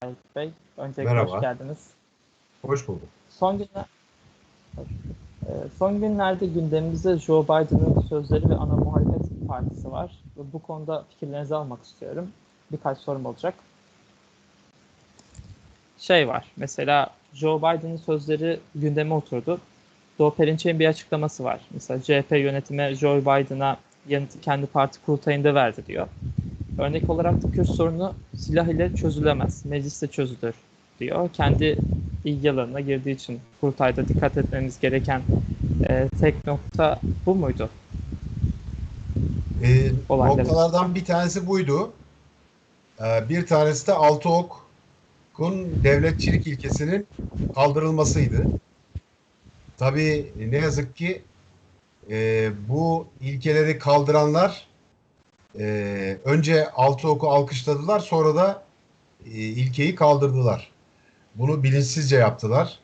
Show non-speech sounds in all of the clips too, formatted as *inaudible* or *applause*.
Tayyip Bey. Öncelikle Merhaba. hoş geldiniz. Hoş bulduk. Son günler Ee, son günlerde gündemimizde Joe Biden'ın sözleri ve ana muhalefet partisi var. Ve bu konuda fikirlerinizi almak istiyorum. Birkaç sorum olacak. Şey var, mesela Joe Biden'ın sözleri gündeme oturdu. Doğu Perinçek'in bir açıklaması var. Mesela CHP yönetimi Joe Biden'a yanıtı kendi parti kurultayında verdi diyor. Örnek olarak da Kürt sorunu silah ile çözülemez, mecliste çözülür diyor. Kendi ilgi alanına girdiği için kurultayda dikkat etmemiz gereken e, tek nokta bu muydu? Olayları. noktalardan bir tanesi buydu. Ee, bir tanesi de Altıok'un devletçilik ilkesinin kaldırılmasıydı. Tabii ne yazık ki e, bu ilkeleri kaldıranlar e, önce Altıok'u alkışladılar sonra da e, ilkeyi kaldırdılar. Bunu bilinçsizce yaptılar.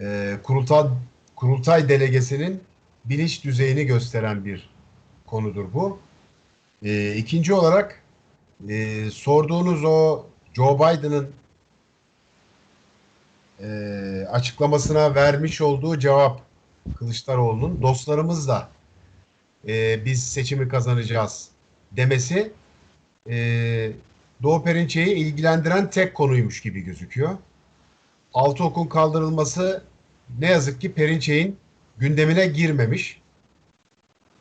E, kurultay, kurultay delegesinin bilinç düzeyini gösteren bir konudur bu. E, ikinci olarak e, sorduğunuz o Joe Biden'ın e, açıklamasına vermiş olduğu cevap Kılıçdaroğlu'nun dostlarımızla e, biz seçimi kazanacağız demesi e, Doğu Perinçek'i ilgilendiren tek konuymuş gibi gözüküyor. Altıok'un kaldırılması ne yazık ki Perinçek'in gündemine girmemiş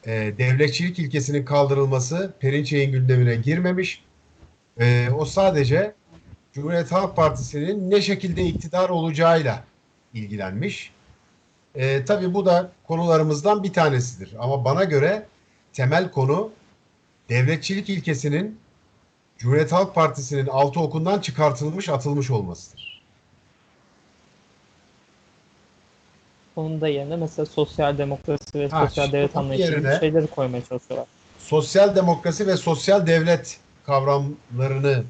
e, devletçilik ilkesinin kaldırılması Perinçek'in gündemine girmemiş. E, o sadece Cumhuriyet Halk Partisi'nin ne şekilde iktidar olacağıyla ilgilenmiş. E, tabii bu da konularımızdan bir tanesidir. Ama bana göre temel konu devletçilik ilkesinin Cumhuriyet Halk Partisi'nin altı okundan çıkartılmış, atılmış olmasıdır. Onun da yerine mesela sosyal demokrasi ve Ha, sosyal devlet anlayışı gibi şeyleri koymaya çalışıyorlar. Sosyal demokrasi ve sosyal devlet kavramlarını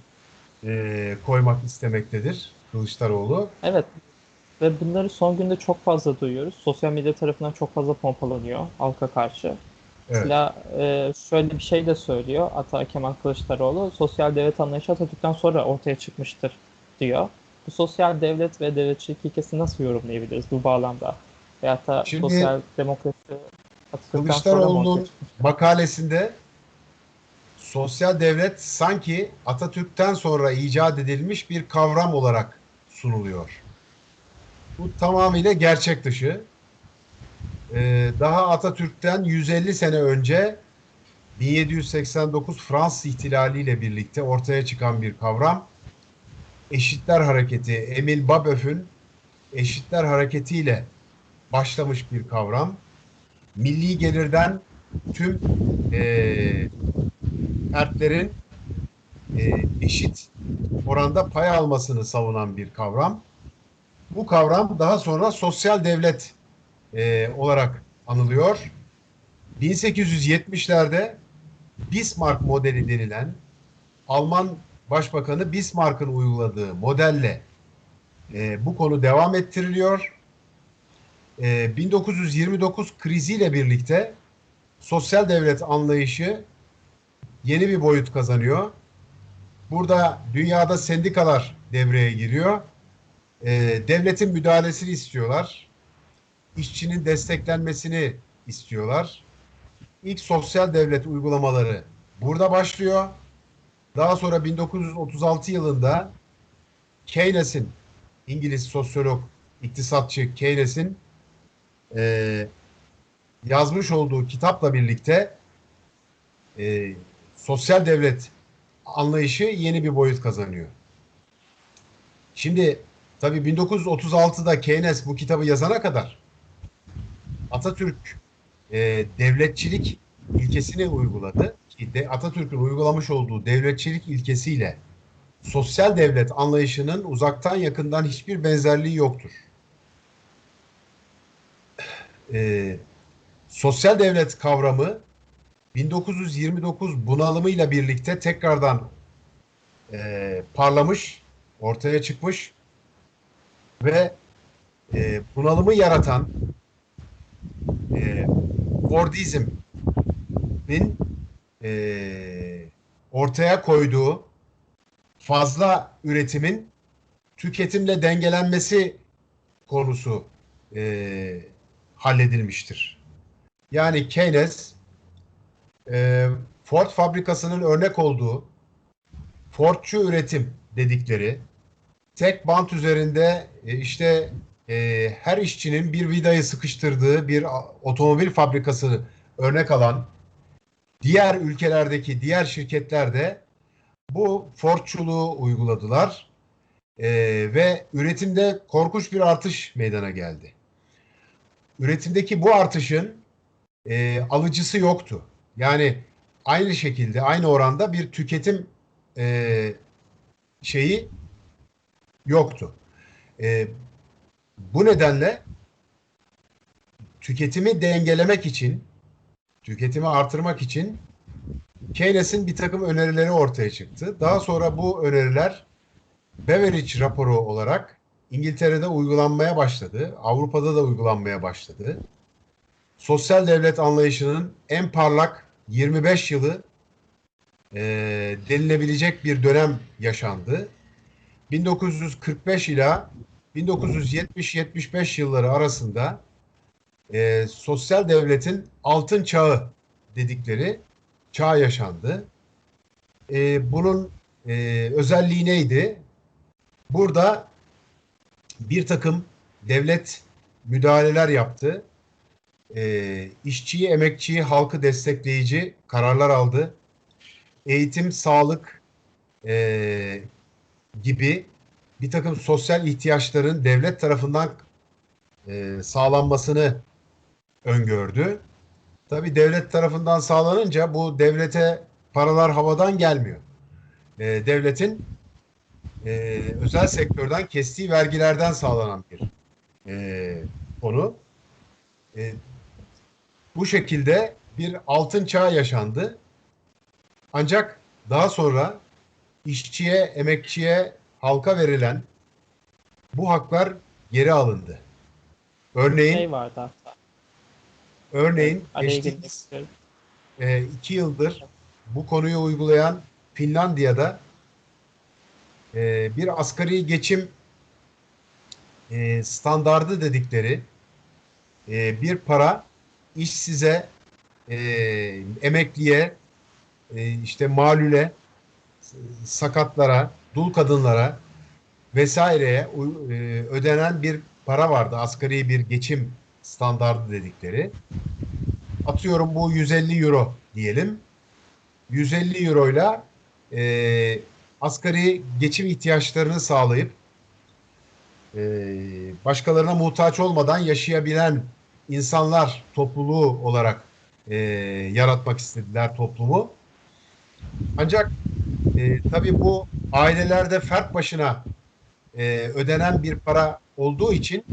e, koymak istemektedir Kılıçdaroğlu. Evet. Ve bunları son günde çok fazla duyuyoruz. Sosyal medya tarafından çok fazla pompalanıyor halka karşı. Evet. Mesela e, şöyle bir şey de söylüyor Ata Kemal Kılıçdaroğlu. Sosyal devlet anlayışı Atatürk'ten sonra ortaya çıkmıştır diyor. Bu sosyal devlet ve devletçilik ilkesini nasıl yorumlayabiliriz bu bağlamda? Veyahut da Şimdi sosyal demokrasi Atatürk'ten Kılıçdaroğlu'nun makalesinde sosyal devlet sanki Atatürk'ten sonra icat edilmiş bir kavram olarak sunuluyor. Bu tamamıyla gerçek dışı. Ee, daha Atatürk'ten 150 sene önce 1789 Fransız ihtilali ile birlikte ortaya çıkan bir kavram. Eşitler Hareketi, Emil Babeuf'ün Eşitler Hareketi ile başlamış bir kavram. Milli gelirden tüm eee fertlerin eee, eşit oranda pay almasını savunan bir kavram. Bu kavram daha sonra sosyal devlet eee, olarak anılıyor. 1870'lerde Bismarck modeli denilen Alman Başbakanı Bismarck'ın uyguladığı modelle eee, bu konu devam ettiriliyor. Eee, 1929 kriziyle birlikte sosyal devlet anlayışı yeni bir boyut kazanıyor. Burada dünyada sendikalar devreye giriyor. Ee, devletin müdahalesini istiyorlar. İşçinin desteklenmesini istiyorlar. İlk sosyal devlet uygulamaları burada başlıyor. Daha sonra 1936 yılında Keynes'in İngiliz sosyolog, iktisatçı Keynes'in e, yazmış olduğu kitapla birlikte e, sosyal devlet anlayışı yeni bir boyut kazanıyor. Şimdi tabii 1936'da Keynes bu kitabı yazana kadar Atatürk e, devletçilik ilkesini uyguladı. Atatürk'ün uygulamış olduğu devletçilik ilkesiyle sosyal devlet anlayışının uzaktan yakından hiçbir benzerliği yoktur. E, sosyal devlet kavramı 1929 bunalımıyla birlikte tekrardan e, parlamış, ortaya çıkmış ve e, bunalımı yaratan e, Fordizm'in e, ortaya koyduğu fazla üretimin tüketimle dengelenmesi konusu e, halledilmiştir. Yani Keynes e, Ford fabrikasının örnek olduğu Fordçu üretim dedikleri tek bant üzerinde e, işte e, her işçinin bir vidayı sıkıştırdığı bir otomobil fabrikası örnek alan diğer ülkelerdeki diğer şirketler de bu Fordçuluğu uyguladılar e, ve üretimde korkunç bir artış meydana geldi. Üretimdeki bu artışın e, alıcısı yoktu. Yani aynı şekilde aynı oranda bir tüketim e, şeyi yoktu. E, bu nedenle tüketimi dengelemek için, tüketimi artırmak için Keynes'in bir takım önerileri ortaya çıktı. Daha sonra bu öneriler Beveridge raporu olarak İngiltere'de uygulanmaya başladı. Avrupa'da da uygulanmaya başladı. Sosyal devlet anlayışının en parlak 25 yılı e, denilebilecek bir dönem yaşandı. 1945 ila 1970-75 yılları arasında e, sosyal devletin altın çağı dedikleri çağ yaşandı. E, bunun e, özelliği neydi? Burada bir takım devlet müdahaleler yaptı. E, işçiyi, emekçiyi, halkı destekleyici kararlar aldı. Eğitim, sağlık e, gibi bir takım sosyal ihtiyaçların devlet tarafından e, sağlanmasını öngördü. Tabii devlet tarafından sağlanınca bu devlete paralar havadan gelmiyor. E, devletin e, özel sektörden kestiği vergilerden sağlanan bir e, konu. E, bu şekilde bir altın çağ yaşandı. Ancak daha sonra işçiye, emekçiye, halka verilen bu haklar geri alındı. Örneğin Şey vardı hatta. örneğin geçtiğimiz e, iki yıldır bu konuyu uygulayan Finlandiya'da e, bir asgari geçim e, standardı dedikleri e, bir para işsize, e, emekliye, e, işte malüle, sakatlara, dul kadınlara vesaireye e, ödenen bir para vardı. Asgari bir geçim standardı dedikleri. Atıyorum bu 150 euro diyelim. 150 euroyla e, asgari geçim ihtiyaçlarını sağlayıp e, başkalarına muhtaç olmadan yaşayabilen insanlar topluluğu olarak e, yaratmak istediler toplumu. Ancak e, tabii bu ailelerde fert başına e, ödenen bir para olduğu için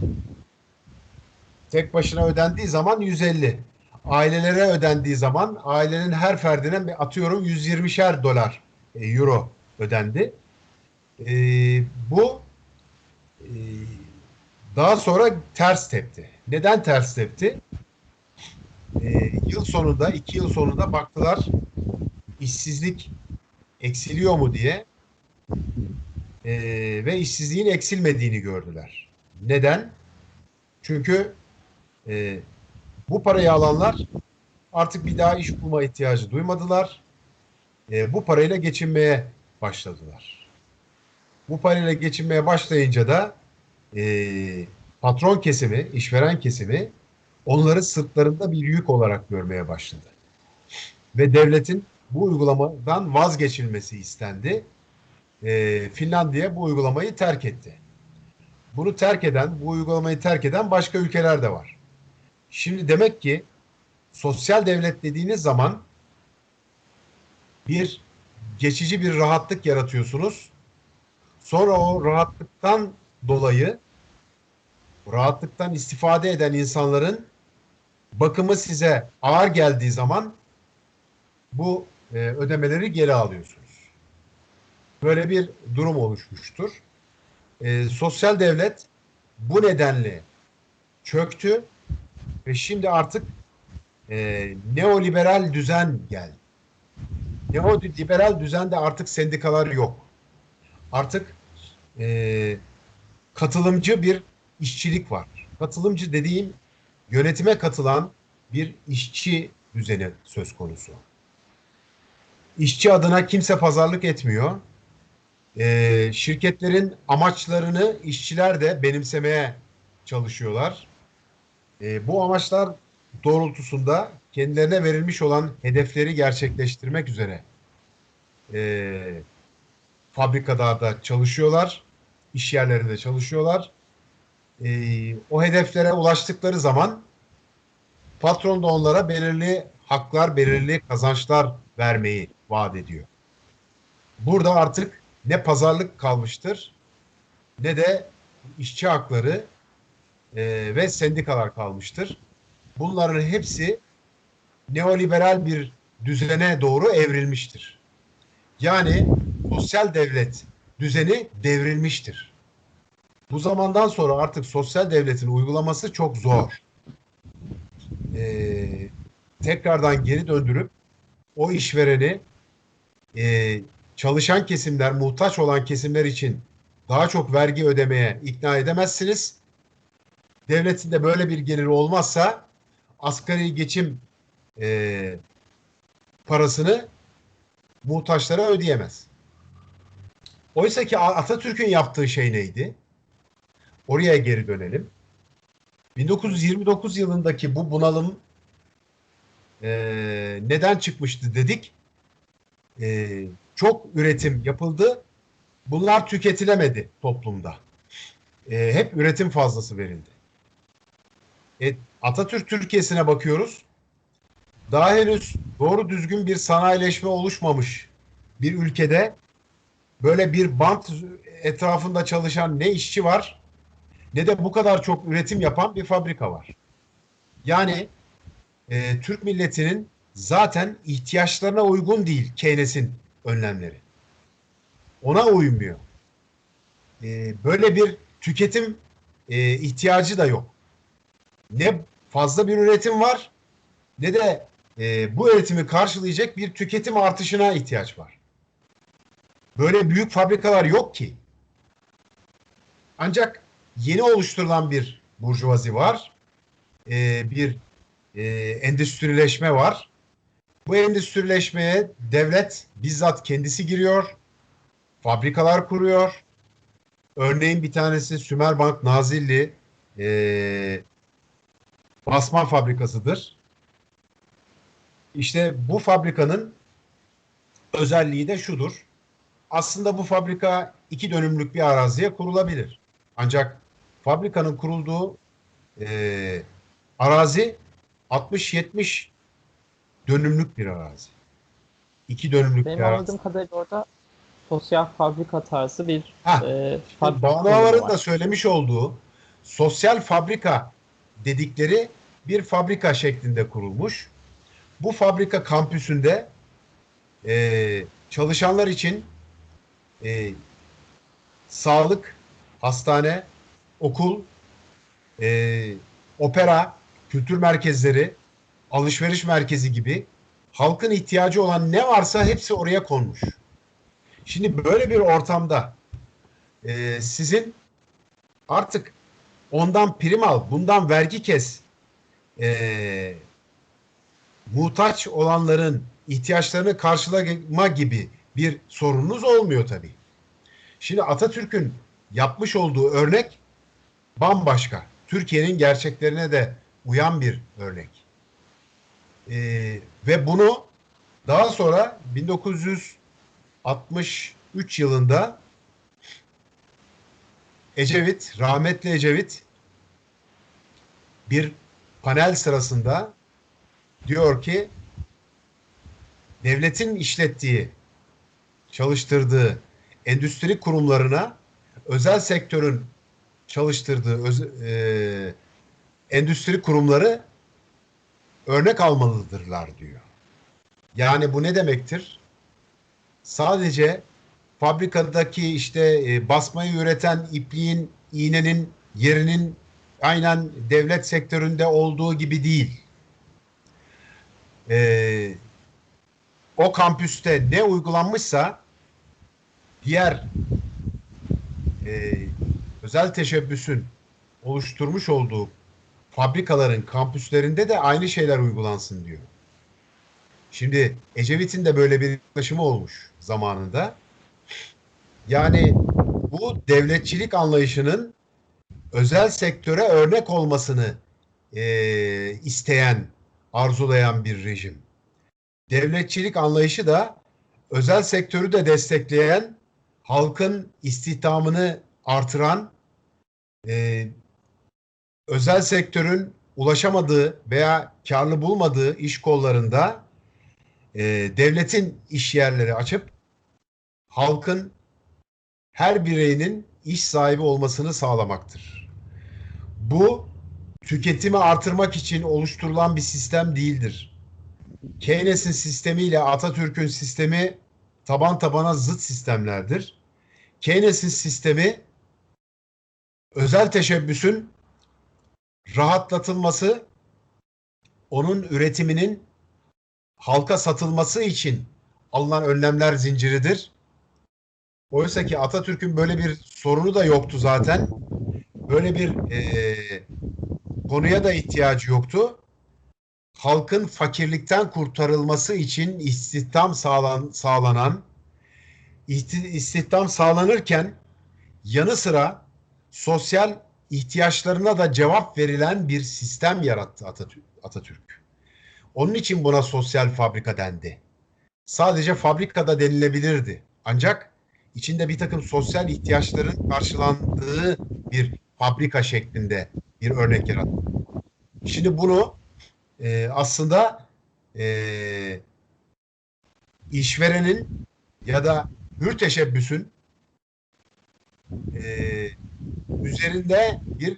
tek başına ödendiği zaman 150. Ailelere ödendiği zaman ailenin her ferdine atıyorum 120'şer dolar e, euro ödendi. E, bu e, daha sonra ters tepti. Neden ters tepti? E, yıl sonunda, iki yıl sonunda baktılar işsizlik eksiliyor mu diye e, ve işsizliğin eksilmediğini gördüler. Neden? Çünkü e, bu parayı alanlar artık bir daha iş bulma ihtiyacı duymadılar. E, bu parayla geçinmeye başladılar. Bu parayla geçinmeye başlayınca da e, patron kesimi, işveren kesimi onları sırtlarında bir yük olarak görmeye başladı. Ve devletin bu uygulamadan vazgeçilmesi istendi. E, Finlandiya bu uygulamayı terk etti. Bunu terk eden, bu uygulamayı terk eden başka ülkeler de var. Şimdi demek ki sosyal devlet dediğiniz zaman bir geçici bir rahatlık yaratıyorsunuz. Sonra o rahatlıktan dolayı rahatlıktan istifade eden insanların bakımı size ağır geldiği zaman bu e, ödemeleri geri alıyorsunuz. Böyle bir durum oluşmuştur. E, sosyal devlet bu nedenle çöktü ve şimdi artık e, neoliberal düzen geldi. Neoliberal düzende artık sendikalar yok. Artık e, katılımcı bir işçilik var. Katılımcı dediğim yönetime katılan bir işçi düzeni söz konusu. İşçi adına kimse pazarlık etmiyor. Ee, şirketlerin amaçlarını işçiler de benimsemeye çalışıyorlar. Ee, bu amaçlar doğrultusunda kendilerine verilmiş olan hedefleri gerçekleştirmek üzere e, fabrikada da çalışıyorlar, iş yerlerinde çalışıyorlar. E, o hedeflere ulaştıkları zaman patron da onlara belirli haklar, belirli kazançlar vermeyi vaat ediyor. Burada artık ne pazarlık kalmıştır ne de işçi hakları e, ve sendikalar kalmıştır. Bunların hepsi neoliberal bir düzene doğru evrilmiştir. Yani sosyal devlet düzeni devrilmiştir. Bu zamandan sonra artık sosyal devletin uygulaması çok zor. Ee, tekrardan geri döndürüp o işvereni e, çalışan kesimler, muhtaç olan kesimler için daha çok vergi ödemeye ikna edemezsiniz. Devletin de böyle bir geliri olmazsa asgari geçim e, parasını muhtaçlara ödeyemez. Oysa ki Atatürk'ün yaptığı şey neydi? Oraya geri dönelim. 1929 yılındaki bu bunalım e, neden çıkmıştı dedik. E, çok üretim yapıldı. Bunlar tüketilemedi toplumda. E, hep üretim fazlası verildi. E, Atatürk Türkiye'sine bakıyoruz. Daha henüz doğru düzgün bir sanayileşme oluşmamış bir ülkede böyle bir bant etrafında çalışan ne işçi var ne de bu kadar çok üretim yapan bir fabrika var. Yani e, Türk milletinin zaten ihtiyaçlarına uygun değil Keynes'in önlemleri. Ona uymuyor. E, böyle bir tüketim e, ihtiyacı da yok. Ne fazla bir üretim var ne de e, bu üretimi karşılayacak bir tüketim artışına ihtiyaç var. Böyle büyük fabrikalar yok ki. Ancak yeni oluşturulan bir burjuvazi var. E, bir e, endüstrileşme var. Bu endüstrileşmeye devlet bizzat kendisi giriyor. Fabrikalar kuruyor. Örneğin bir tanesi Sümerbank Nazilli e, basma fabrikasıdır. İşte bu fabrikanın özelliği de şudur. Aslında bu fabrika iki dönümlük bir araziye kurulabilir. Ancak fabrikanın kurulduğu e, arazi 60-70 dönümlük bir arazi. İki dönümlük Benim bir arazi. anladığım kadarıyla orada sosyal fabrika tarzı bir Ha, e, fabrika var. da söylemiş olduğu sosyal fabrika dedikleri bir fabrika şeklinde kurulmuş. Bu fabrika kampüsünde e, çalışanlar için e, sağlık, hastane, okul, e, opera, kültür merkezleri, alışveriş merkezi gibi halkın ihtiyacı olan ne varsa hepsi oraya konmuş. Şimdi böyle bir ortamda e, sizin artık ondan prim al, bundan vergi kes, e, muhtaç olanların ihtiyaçlarını karşılama gibi bir sorununuz olmuyor tabii. Şimdi Atatürk'ün yapmış olduğu örnek bambaşka. Türkiye'nin gerçeklerine de uyan bir örnek. Ee, ve bunu daha sonra 1963 yılında Ecevit, rahmetli Ecevit bir panel sırasında diyor ki devletin işlettiği, çalıştırdığı endüstri kurumlarına özel sektörün çalıştırdığı öz, e, endüstri kurumları örnek almalıdırlar diyor. Yani bu ne demektir? Sadece fabrikadaki işte e, basmayı üreten ipliğin, iğnenin yerinin aynen devlet sektöründe olduğu gibi değil. Ee, o kampüste ne uygulanmışsa diğer e, özel teşebbüsün oluşturmuş olduğu fabrikaların kampüslerinde de aynı şeyler uygulansın diyor. Şimdi Ecevit'in de böyle bir yaklaşımı olmuş zamanında. Yani bu devletçilik anlayışının özel sektöre örnek olmasını e, isteyen, arzulayan bir rejim. Devletçilik anlayışı da özel sektörü de destekleyen, halkın istihdamını artıran, e, özel sektörün ulaşamadığı veya karlı bulmadığı iş kollarında e, devletin iş yerleri açıp halkın her bireyinin iş sahibi olmasını sağlamaktır. Bu tüketimi artırmak için oluşturulan bir sistem değildir. Keynes'in sistemiyle Atatürk'ün sistemi taban tabana zıt sistemlerdir. Keynes'in sistemi özel teşebbüsün rahatlatılması, onun üretiminin halka satılması için alınan önlemler zinciridir. Oysa ki Atatürk'ün böyle bir sorunu da yoktu zaten. Böyle bir e, konuya da ihtiyacı yoktu. Halkın fakirlikten kurtarılması için istihdam sağlan, sağlanan, istihdam sağlanırken yanı sıra sosyal ihtiyaçlarına da cevap verilen bir sistem yarattı Atatürk. Onun için buna sosyal fabrika dendi. Sadece fabrikada denilebilirdi. Ancak içinde bir takım sosyal ihtiyaçların karşılandığı bir fabrika şeklinde bir örnek yarattı. Şimdi bunu e, aslında e, işverenin ya da hür teşebbüsün e, üzerinde bir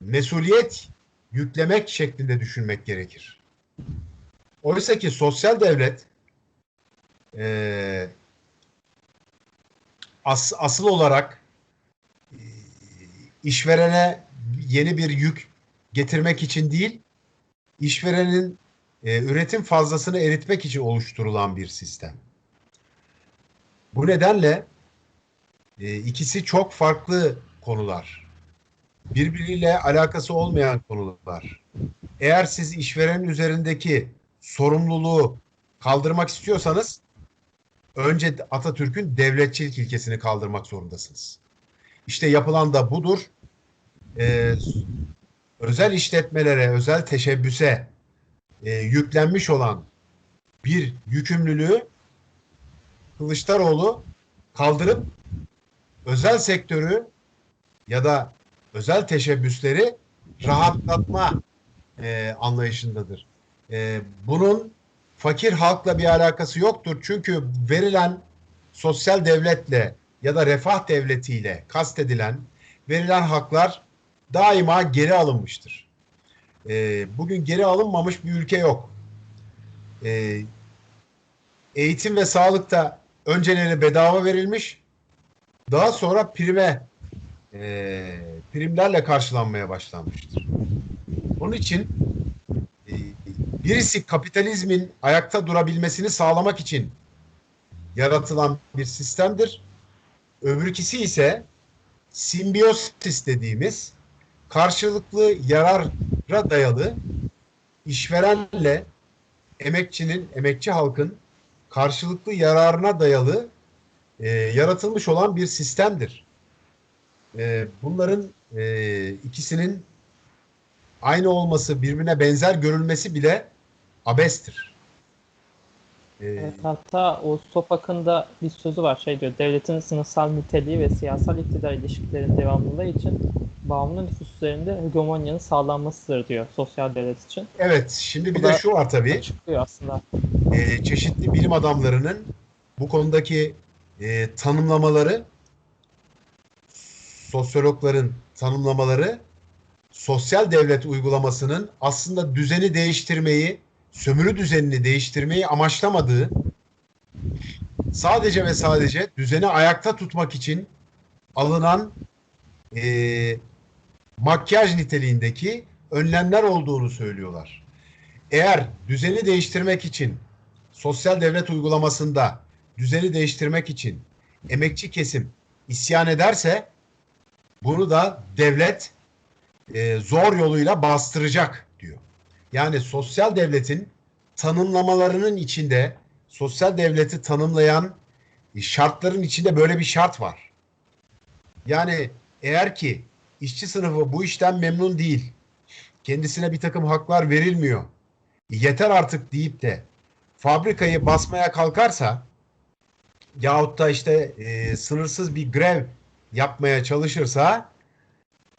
mesuliyet yüklemek şeklinde düşünmek gerekir. Oysa ki sosyal devlet e, as, asıl olarak e, işverene yeni bir yük getirmek için değil, işverenin e, üretim fazlasını eritmek için oluşturulan bir sistem. Bu nedenle e, ikisi çok farklı konular. Birbiriyle alakası olmayan konular. Eğer siz işverenin üzerindeki sorumluluğu kaldırmak istiyorsanız önce Atatürk'ün devletçilik ilkesini kaldırmak zorundasınız. İşte yapılan da budur. Ee, özel işletmelere, özel teşebbüse e, yüklenmiş olan bir yükümlülüğü Kılıçdaroğlu kaldırıp özel sektörü ya da özel teşebbüsleri rahatlatma e, anlayışındadır. E, bunun fakir halkla bir alakası yoktur. Çünkü verilen sosyal devletle ya da refah devletiyle kastedilen verilen haklar daima geri alınmıştır. E, bugün geri alınmamış bir ülke yok. E, eğitim ve sağlıkta önceleri bedava verilmiş, daha sonra prime e, primlerle karşılanmaya başlanmıştır. Onun için e, birisi kapitalizmin ayakta durabilmesini sağlamak için yaratılan bir sistemdir. Öbürkisi ise simbiyosis dediğimiz karşılıklı yarara dayalı işverenle emekçinin, emekçi halkın karşılıklı yararına dayalı e, yaratılmış olan bir sistemdir. E, bunların e, ikisinin aynı olması, birbirine benzer görülmesi bile abestir. E, evet, hatta o Sopak'ın da bir sözü var şey diyor devletin sınıfsal niteliği ve siyasal iktidar ilişkilerin devamlılığı için bağımlı nüfus üzerinde hegemonyanın sağlanmasıdır diyor sosyal devlet için. Evet şimdi bir Bu de şu var tabii. Çıkıyor aslında. E, çeşitli bilim adamlarının bu konudaki e, tanımlamaları sosyologların tanımlamaları sosyal devlet uygulamasının aslında düzeni değiştirmeyi, sömürü düzenini değiştirmeyi amaçlamadığı, sadece ve sadece düzeni ayakta tutmak için alınan e, makyaj niteliğindeki önlemler olduğunu söylüyorlar. Eğer düzeni değiştirmek için sosyal devlet uygulamasında düzeni değiştirmek için emekçi kesim isyan ederse Bunu da devlet e, zor yoluyla bastıracak diyor. Yani sosyal devletin tanımlamalarının içinde sosyal devleti tanımlayan e, şartların içinde böyle bir şart var. Yani eğer ki işçi sınıfı bu işten memnun değil, kendisine bir takım haklar verilmiyor, yeter artık deyip de fabrikayı basmaya kalkarsa yahut da işte e, sınırsız bir grev yapmaya çalışırsa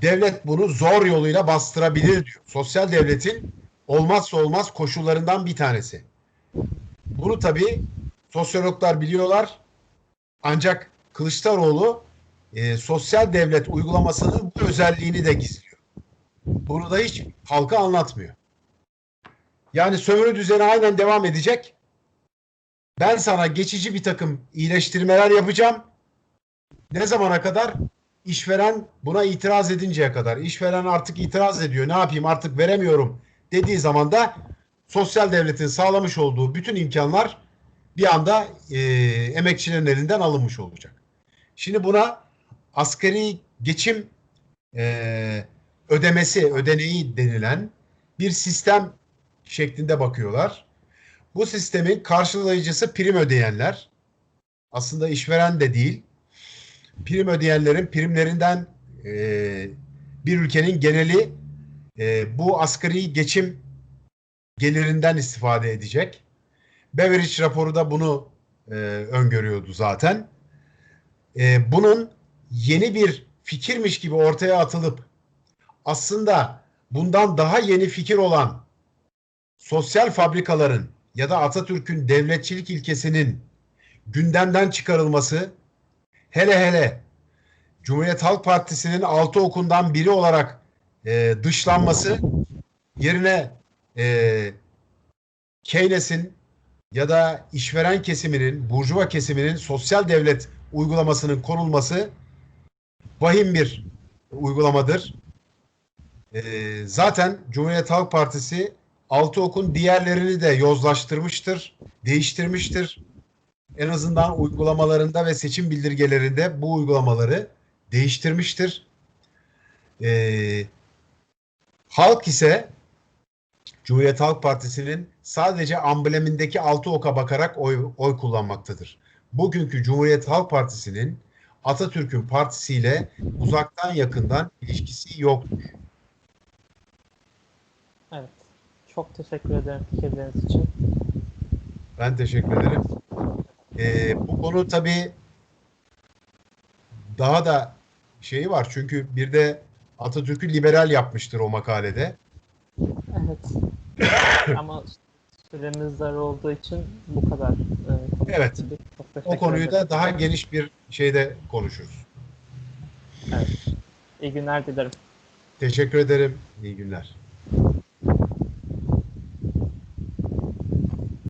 devlet bunu zor yoluyla bastırabilir diyor. Sosyal devletin olmazsa olmaz koşullarından bir tanesi. Bunu tabii sosyologlar biliyorlar. Ancak Kılıçdaroğlu e, sosyal devlet uygulamasının bu özelliğini de gizliyor. Bunu da hiç halka anlatmıyor. Yani sömürü düzeni aynen devam edecek. Ben sana geçici bir takım iyileştirmeler yapacağım. Ne zamana kadar? İşveren buna itiraz edinceye kadar. İşveren artık itiraz ediyor. Ne yapayım artık veremiyorum dediği zaman da sosyal devletin sağlamış olduğu bütün imkanlar bir anda e, emekçilerin elinden alınmış olacak. Şimdi buna asgari geçim e, ödemesi, ödeneği denilen bir sistem şeklinde bakıyorlar. Bu sistemin karşılayıcısı prim ödeyenler. Aslında işveren de değil. Prim ödeyenlerin primlerinden e, bir ülkenin geneli e, bu asgari geçim gelirinden istifade edecek. Beveridge raporu da bunu e, öngörüyordu zaten. E, bunun yeni bir fikirmiş gibi ortaya atılıp aslında bundan daha yeni fikir olan sosyal fabrikaların ya da Atatürk'ün devletçilik ilkesinin gündemden çıkarılması hele hele Cumhuriyet Halk Partisi'nin altı okundan biri olarak e, dışlanması yerine e, Keynes'in ya da işveren kesiminin, burjuva kesiminin sosyal devlet uygulamasının konulması vahim bir uygulamadır. E, zaten Cumhuriyet Halk Partisi altı okun diğerlerini de yozlaştırmıştır, değiştirmiştir. En azından uygulamalarında ve seçim bildirgelerinde bu uygulamaları değiştirmiştir. Ee, halk ise Cumhuriyet Halk Partisi'nin sadece amblemindeki altı oka bakarak oy, oy kullanmaktadır. Bugünkü Cumhuriyet Halk Partisi'nin Atatürk'ün partisiyle uzaktan yakından ilişkisi yoktur. Evet. Çok teşekkür ederim fikirleriniz için. Ben teşekkür ederim. Ee, bu konu tabii daha da şeyi var. Çünkü bir de Atatürk'ü liberal yapmıştır o makalede. Evet. *coughs* Ama süremiz dar olduğu için bu kadar. e, Evet. O konuyu da daha geniş bir şeyde konuşuruz. Evet. İyi günler dilerim. Teşekkür ederim. İyi günler.